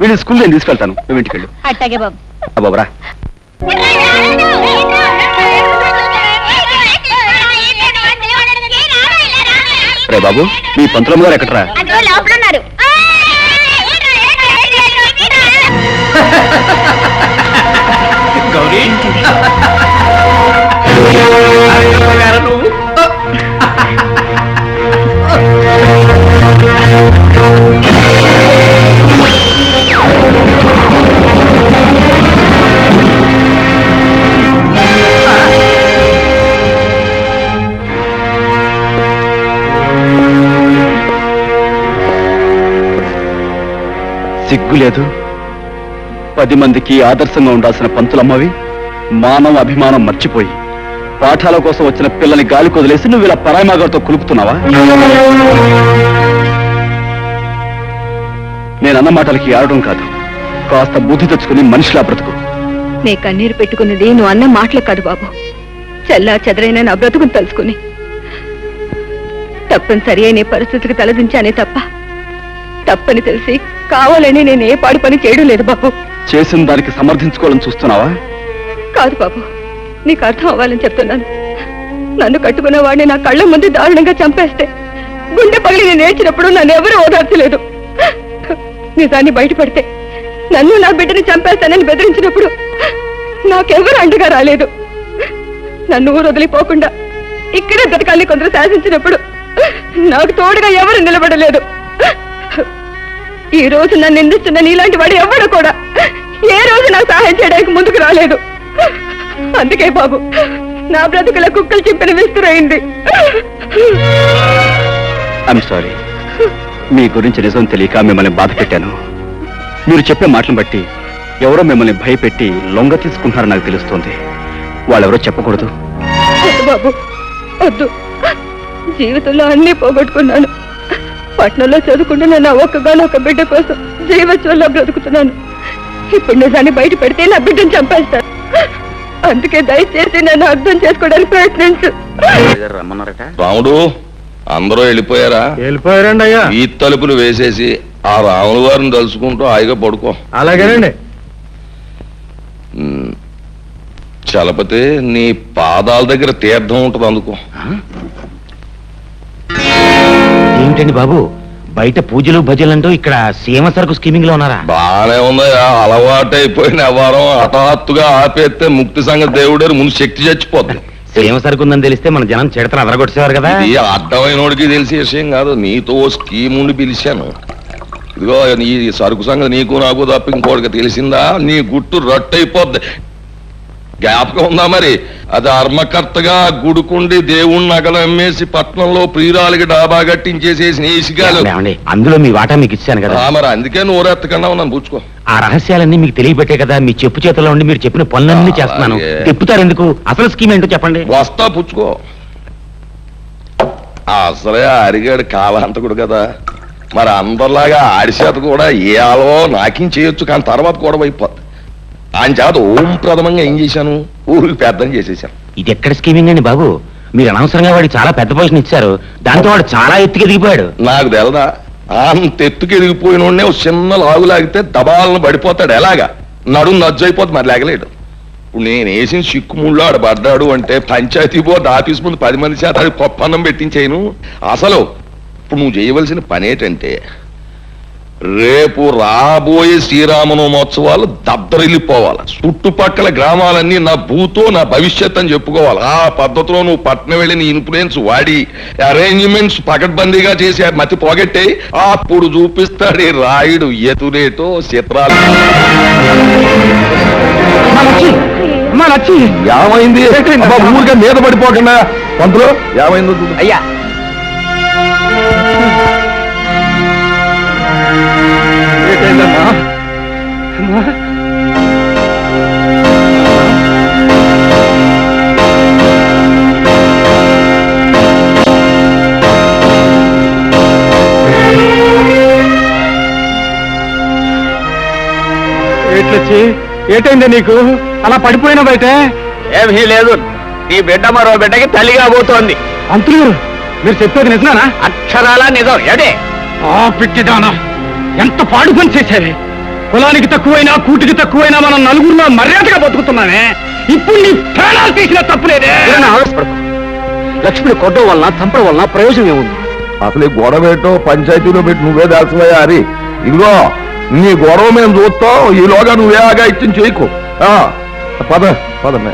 వీళ్ళు స్కూల్ నేను తీసుకెళ్తాను. నువ్వు ఇంటికి వెళ్ళు అట్టాగే బాబు. బాబరా రే. బాబు మీ పంతులమ్మ గారు ఎక్కడరా? సిగ్గు లేదు పది మందికి ఆదర్శంగా ఉండాల్సిన పంతులమ్మవి మానవ అభిమానం మర్చిపోయి పాఠాల కోసం వచ్చిన పిల్లని గాలి కొదిలేసి నువ్వు ఇలా పరాయమాగారితో కులుపుతున్నావా నేను అన్న మాటలకి ఆడడం కాదు. కాస్త బుద్ధి తెచ్చుకుని మనిషిలా బ్రతుకు. నీ కన్నీరు పెట్టుకున్నది నువ్వు అన్న మాటలు కాదు బాబు. చల్లా చెదరైన నా బ్రతుకుని తలుసుకుని తప్పనిసరి అయిన పరిస్థితికి తలదించానే తప్ప తప్పని తెలిసి కావాలని నేను ఏ పాడు పని చేయడం లేదు బాబు. చేసిన దానికి సమర్థించుకోవాలని చూస్తున్నావా? కాదు బాబు. నీకు అర్థం అవ్వాలని చెప్తున్నాను. నన్ను కట్టుకున్న వాడిని నా కళ్ళ ముందు దారుణంగా చంపేస్తే గుండె పగిలి నేను ఏడ్చినప్పుడు నన్ను ఎవరూ ఓదార్చలేదు. నిజాన్ని బయటపడితే నన్ను నా బిడ్డని చంపేస్తానని బెదిరించినప్పుడు నాకెవరు అండగా రాలేదు. నన్ను ఊరు వదిలిపోకుండా ఇక్కడే బ్రతకాలని కొందరు శాసించినప్పుడు నాకు తోడుగా ఎవరు నిలబడలేదు. ఈ రోజు నన్ను నిందిస్తున్న నీలాంటి వాడు ఎవడు కూడా. ఏ రోజు నాకు సహాయం చేయడానికి ముందుకు రాలేదు. అందుకే బాబు నా బ్రతుకుల కుక్కలు చింపిన విస్తురైంది ఐఎమ్ సారీ మీ గురించి నిజం తెలియక మిమ్మల్ని బాధ పెట్టాను. మీరు చెప్పే మాటలను బట్టి ఎవరో మిమ్మల్ని భయపెట్టి లొంగ తీసుకుంటున్నారని నాకు తెలుస్తుంది. వాళ్ళెవరో చెప్పకూడదు. బాబు వద్దు. జీవితంలో అన్నీ పోగొట్టుకున్నాను. పట్నంలో చదువుకుంటున్న నా ఒక్కగానొక్క బిడ్డ కోసం జీవత్వంలో బ్రతుకుతున్నాను. ఇప్పుడు నిజాన్ని బయట పెడితే నా బిడ్డను చంపేస్తాను అందుకే దయచేసి నన్ను అర్థం చేసుకోవడానికి ప్రయత్నించు. రాముడు అందరూ వెళ్ళిపోయారా? వెళ్ళిపోయారండి అయ్యా. ఈ తలుపులు వేసేసి ఆ రాముల వారిని తలుచుకుంటూ హాయిగా పడుకో. అలాగేనండి. చలపతి నీ పాదాల దగ్గర తీర్థం ఉంటుంది అందుకో. ఏమిటండి బాబు? బయట పూజలు భజలంటూ ఇక్కడ సీమ సరుకు స్కీమింగ్లో ఉన్నారా? బానే ఉందయ్యా. అలవాటైపోయిన వ్యవహారం హఠాత్తుగా ఆపేస్తే ముక్తి సంగతి దేవుడారు ముందు శక్తి చచ్చిపోద్ది. సీమ సరుకు ఉందని తెలిస్తే మన జనం చిడతలు అదరగొట్టేవారు కదా? ఇది అడ్డమైనోడికి తెలిసే విషయం కాదు. నీతో స్కీమ్ ఉండి పిలిచాను. ఇదిగో నీ సరుకు సంగతి నీకు నాకు తప్ప ఇంకోటికి తెలిసిందా? నీ గుట్టు రట్టయిపోద్ది జ్ఞాపకం ఉందా మరి? అది అర్మకర్తగా గుడుకుండి దేవుణ్ణి నగలు అమ్మేసి పట్నంలో ప్రియురాలకి డాబా కట్టించేసేసి నేసిగాలు ఏమండి అందులో మీ వాటా మీకు ఇచ్చాను కదా. ఆ, మరి అందుకే నోరెత్తకుండా ఉన్నాను పుచ్చుకో ఆ రహస్యాలన్నీ మీకు తెలియబెట్టే కదా మీ చెప్పు చేతిలో ఉండి మీరు చెప్పిన పనులన్నీ చేస్తున్నాను. అలాగే. తిప్పుతారు ఎందుకు? అసలు స్కీమ్ ఏంటో చెప్పండి. వస్తా పుచ్చుకో అసలే అరిగాడు కాలాంతకుడు కదా. మరి అందరిలాగా ఆడిచేత కూడా ఏ ఆలో నాకేం చేయొచ్చు కానీ తర్వాత కూడా అయిపోద్ది. ఆయన చేత ఓం ప్రథమంగా ఏం చేశాను? ఊరికి పెద్దని చేసేసాను ఇది ఎక్కడ స్కీమింగ్ అండి బాబు? మీరు అనవసరంగా వాడికి చాలా పెద్ద పొజిషన్ ఇచ్చారు. దాంతో వాడు చాలా ఎత్తుకి దిగిపోయాడు నాకు తెలదా? అంత ఎత్తుకి ఎదిగిపోయిన చిన్న లాగు లాగితే దబాలను పడిపోతాడు. ఎలాగా? నడుము నజ్జైపోతుంది మరి లేగలేడు. ఇప్పుడు నేను వేసిన చిక్కుముళ్ళు ఆడ పడ్డాడు అంటే పంచాయతీ బోర్డు ఆఫీస్ ముందు పది మంది చేత పప్పన్నం పెట్టించేయను. అసలు ఇప్పుడు నువ్వు చేయవలసిన పని ఏంటంటే రేపు రాబోయే శ్రీరామనవమోత్సవాలు దద్దరిల్లిపోవాలి. చుట్టుపక్కల గ్రామాలన్నీ నా భూతో నా భవిష్యత్ అని చెప్పుకోవాలి. ఆ పద్ధతిలో నువ్వు పట్నం వెళ్ళి నీ ఇన్ఫ్లుయెన్స్ వాడి అరేంజ్మెంట్స్ పకడ్బందీగా చేసి మతి పోగొట్టే అప్పుడు చూపిస్తాడు ఈ రాయుడు ఎతురేటో చిత్రాలు. ఏమైంది? ఊరిగా మీద పడిపోకుండా. పంతులు ఏమైందో అయ్యా. ఏట్లొచ్చి ఏటైంది నీకు? అలా పడిపోయినా బయట? ఏమీ లేదు. నీ బిడ్డ మరో బిడ్డకి తల్లిగా పోతోంది. అంతులు గారు మీరు చెప్పేది నిజమేనా? అక్షరాల నిజం. ఏడే ఆ పిచ్చిదానా ఎంత పాడు పని చేశావే కులానికి తక్కువైనా కూటికి తక్కువైనా మనం నలుగురిలో మర్యాదగా బతుకుతున్నామే. ఇప్పుడు నీ ప్రాణాలు తీసిన తప్పులేదే ఆవేశపడకు. లక్ష్మిని కొట్టడం వలన చంపడం వలన ప్రయోజనం ఏముంది? అసలు ఈ గొడవ ఏంటో పంచాయతీలో పెట్టి నువ్వే దాల్చవయ్యా హరి? ఇదిగో నీ గొడవ మేము చూస్తాం ఈలోగా నువ్వే ఆగా ఇచ్చిన చేయకు. ఆ, పద పద మే